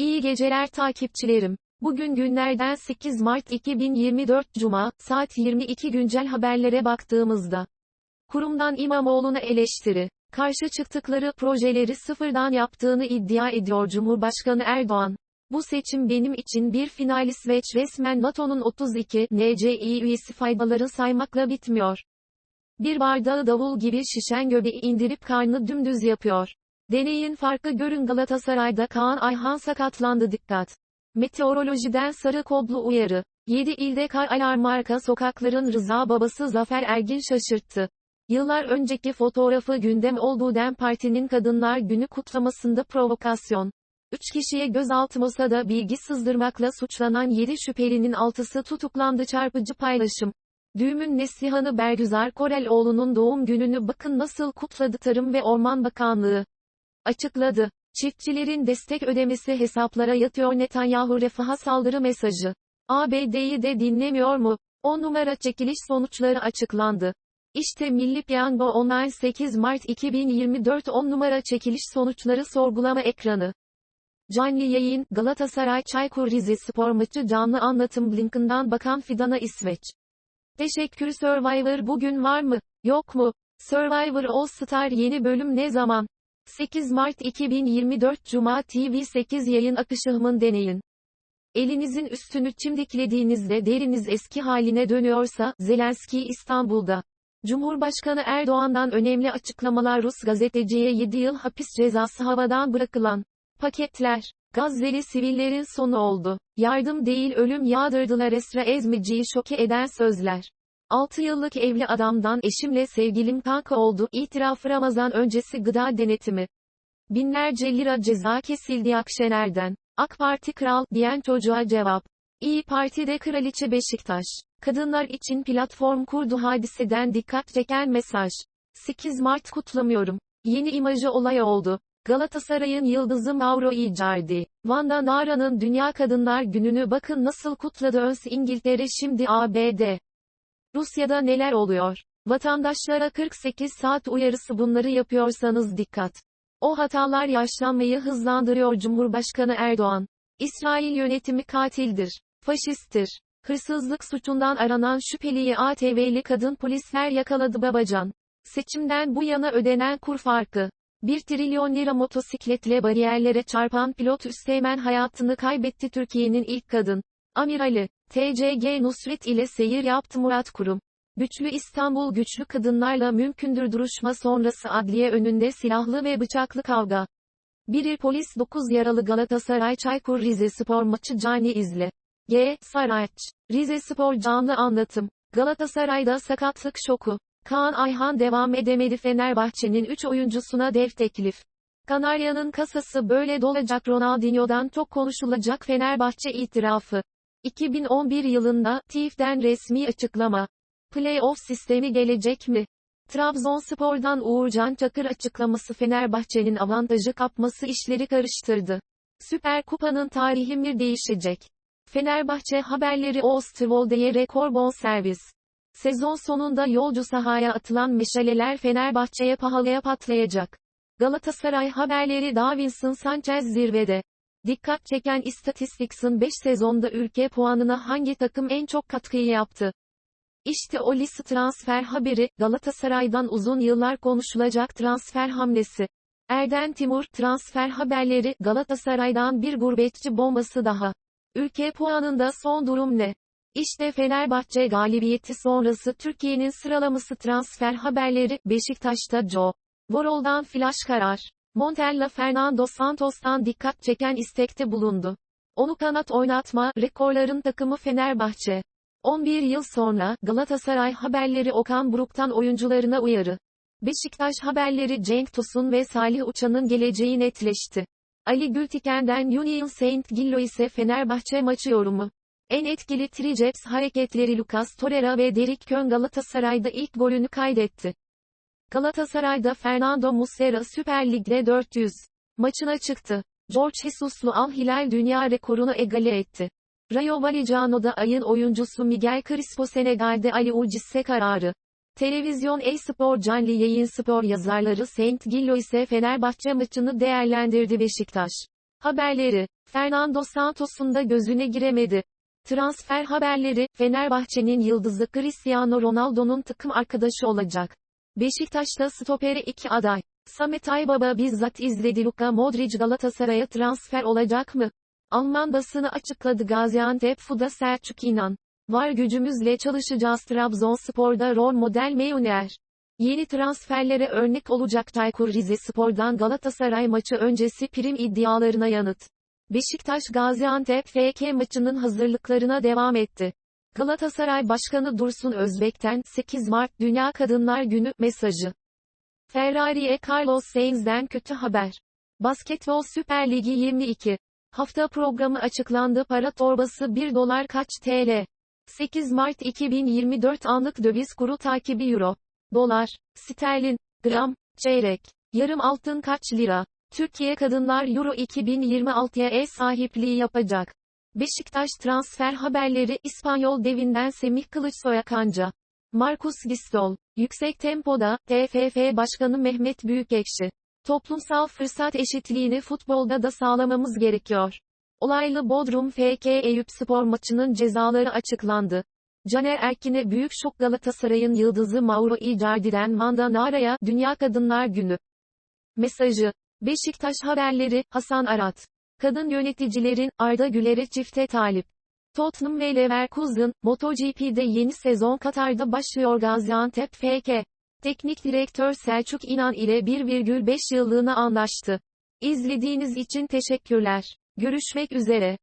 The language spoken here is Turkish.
İyi geceler takipçilerim. Bugün günlerden 8 Mart 2024 Cuma, saat 22 güncel haberlere baktığımızda. Kurumdan İmamoğlu'na eleştiri. Karşı çıktıkları projeleri sıfırdan yaptığını iddia ediyor Cumhurbaşkanı Erdoğan. Bu seçim benim için bir final İsveç resmen NATO'nun 32 NCİ üyesi faydaları saymakla bitmiyor. Bir bardağı davul gibi şişen göbeği indirip karnı dümdüz yapıyor. Deneyin farkı görün Galatasaray'da Kaan Ayhan sakatlandı dikkat. Meteorolojiden sarı kodlu uyarı. 7 ilde kar alarm marka sokakların Rıza babası Zafer Ergin şaşırttı. Yıllar önceki fotoğrafı gündem olduğu DEM Parti'nin Kadınlar Günü kutlamasında provokasyon. 3 kişiye gözaltı masada bilgi sızdırmakla suçlanan 7 şüphelinin 6'sı tutuklandı çarpıcı paylaşım. Düğümün Neslihan'ı Bergüzar Koreloğlu'nun doğum gününü bakın nasıl kutladı Tarım ve Orman Bakanlığı. Açıkladı. Çiftçilerin destek ödemesi hesaplara yatıyor Netanyahu refaha saldırı mesajı. ABD'yi de dinlemiyor mu? 10 numara çekiliş sonuçları açıklandı. İşte Milli Piyango Online 8 Mart 2024 10 numara çekiliş sonuçları sorgulama ekranı. Canlı yayın, Galatasaray Çaykur Rizespor maçı canlı anlatım Blinken'dan Bakan Fidan'a İsveç. Teşekkür Survivor bugün var mı? Yok mu? Survivor All Star yeni bölüm ne zaman? 8 Mart 2024 Cuma TV 8 yayın akışımın deneyin. Elinizin üstünü çimdiklediğinizde deriniz eski haline dönüyorsa, Zelenski İstanbul'da. Cumhurbaşkanı Erdoğan'dan önemli açıklamalar Rus gazeteciye 7 yıl hapis cezası havadan bırakılan. Paketler. Gazze'li sivillerin sonu oldu. Yardım değil ölüm yağdırdılar Esra Ezmici'yi şoke eden sözler. 6 yıllık evli adamdan eşimle sevgilim kanka oldu, itirafı Ramazan öncesi gıda denetimi. Binlerce lira ceza kesildi Akşener'den. AK Parti kral, diyen çocuğa cevap. İyi Parti'de Kraliçe Beşiktaş. Kadınlar için platform kurdu hadiseden dikkat çeken mesaj. 8 Mart kutlamıyorum. Yeni imajı olay oldu. Galatasaray'ın yıldızı Mauro Icardi. Vanda Nara'nın Dünya Kadınlar Günü'nü bakın nasıl kutladı önce İngiltere şimdi ABD. Rusya'da neler oluyor? Vatandaşlara 48 saat uyarısı bunları yapıyorsanız dikkat. O hatalar yaşlanmayı hızlandırıyor Cumhurbaşkanı Erdoğan. İsrail yönetimi katildir. Faşisttir. Hırsızlık suçundan aranan şüpheliyi ATV'li kadın polisler yakaladı Babacan. Seçimden bu yana ödenen kur farkı. 1 trilyon lira motosikletle bariyerlere çarpan pilot Üsteğmen hayatını kaybetti Türkiye'nin ilk kadın. Amirali, TCG Nusret ile seyir yaptı Murat Kurum. Güçlü İstanbul güçlü kadınlarla mümkündür duruşma sonrası adliye önünde silahlı ve bıçaklı kavga. Biri polis 9 yaralı Galatasaray Çaykur Rizespor maçı cani izle. G. Saraç. Rizespor canlı anlatım. Galatasaray'da sakatlık şoku. Kaan Ayhan devam edemedi Fenerbahçe'nin 3 oyuncusuna dev teklif. Kanarya'nın kasası böyle dolacak Ronaldinho'dan çok konuşulacak Fenerbahçe itirafı. 2011 yılında, TİF'den resmi açıklama. Playoff sistemi gelecek mi? Trabzonspor'dan Uğurcan Çakır açıklaması Fenerbahçe'nin avantajı kapması işleri karıştırdı. Süper Kupa'nın tarihi bir değişecek. Fenerbahçe haberleri Osterwolde'ye rekor bonservis. Sezon sonunda yolcu sahaya atılan meşaleler Fenerbahçe'ye pahalıya patlayacak. Galatasaray haberleri Davinson Sanchez zirvede. Dikkat çeken istatistiksin 5 sezonda ülke puanına hangi takım en çok katkıyı yaptı? İşte o liste transfer haberi, Galatasaray'dan uzun yıllar konuşulacak transfer hamlesi. Erden Timur, transfer haberleri, Galatasaray'dan bir gurbetçi bombası daha. Ülke puanında son durum ne? İşte Fenerbahçe galibiyeti sonrası Türkiye'nin sıralaması transfer haberleri, Beşiktaş'ta Joe. Vorol'dan flash karar. Montella Fernando Santos'tan dikkat çeken istekte bulundu. Onu kanat oynatma, rekorların takımı Fenerbahçe. 11 yıl sonra, Galatasaray haberleri Okan Buruk'tan oyuncularına uyarı. Beşiktaş haberleri Cenk Tosun ve Salih Uçan'ın geleceği netleşti. Ali Gültiken'den Union Saint Gillois'e Fenerbahçe maçı yorumu. En etkili triceps hareketleri Lucas Torreira ve Derrick Kön Galatasaray'da ilk golünü kaydetti. Galatasaray'da Fernando Muslera Süper Lig'de 400 maçına çıktı. George Jesus'lu Al Hilal dünya rekorunu egale etti. Rayo Vallecano'da ayın oyuncusu Miguel Crispo Senegal'de Ali Ucisse kararı. Televizyon e-spor canlı yayın spor yazarları Saint Gillo ise Fenerbahçe maçını değerlendirdi Beşiktaş. Haberleri, Fernando Santos'un da gözüne giremedi. Transfer haberleri, Fenerbahçe'nin yıldızı Cristiano Ronaldo'nun takım arkadaşı olacak. Beşiktaş'ta stopere iki aday. Samet Aybaba bizzat izledi Luka Modric Galatasaray'a transfer olacak mı? Alman basını açıkladı Gaziantep Fuda Selçuk İnan. Var gücümüzle çalışacağız Trabzonspor'da rol model Meyuner. Yeni transferlere örnek olacak Çaykur Rizespor'dan Galatasaray maçı öncesi prim iddialarına yanıt. Beşiktaş Gaziantep FK maçının hazırlıklarına devam etti. Galatasaray Başkanı Dursun Özbek'ten 8 Mart Dünya Kadınlar Günü mesajı. Ferrari'ye Carlos Sainz'den kötü haber. Basketbol Süper Ligi 22. Hafta programı açıklandı. Para torbası 1 dolar kaç TL? 8 Mart 2024 anlık döviz kuru takibi Euro. Dolar, sterlin, gram, çeyrek, yarım altın kaç lira? Türkiye Kadınlar Euro 2026'ya ev sahipliği yapacak. Beşiktaş transfer haberleri İspanyol devinden Semih Kılıçsoy'a kanca. Marcus Gistol, yüksek tempoda, TFF Başkanı Mehmet Büyükekşi. Toplumsal fırsat eşitliğini futbolda da sağlamamız gerekiyor. Olaylı Bodrum FK Eyüp Spor maçının cezaları açıklandı. Caner Erkin'e büyük şok Galatasaray'ın yıldızı Mauro Icardi'den Mandanara'ya Dünya Kadınlar Günü. Mesajı. Beşiktaş haberleri, Hasan Arat. Kadın yöneticilerin, Arda Güler'e çifte talip. Tottenham ve Leverkusen, MotoGP'de yeni sezon Katar'da başlıyor Gaziantep FK. Teknik direktör Selçuk İnan ile 1,5 yıllığına anlaştı. İzlediğiniz için teşekkürler. Görüşmek üzere.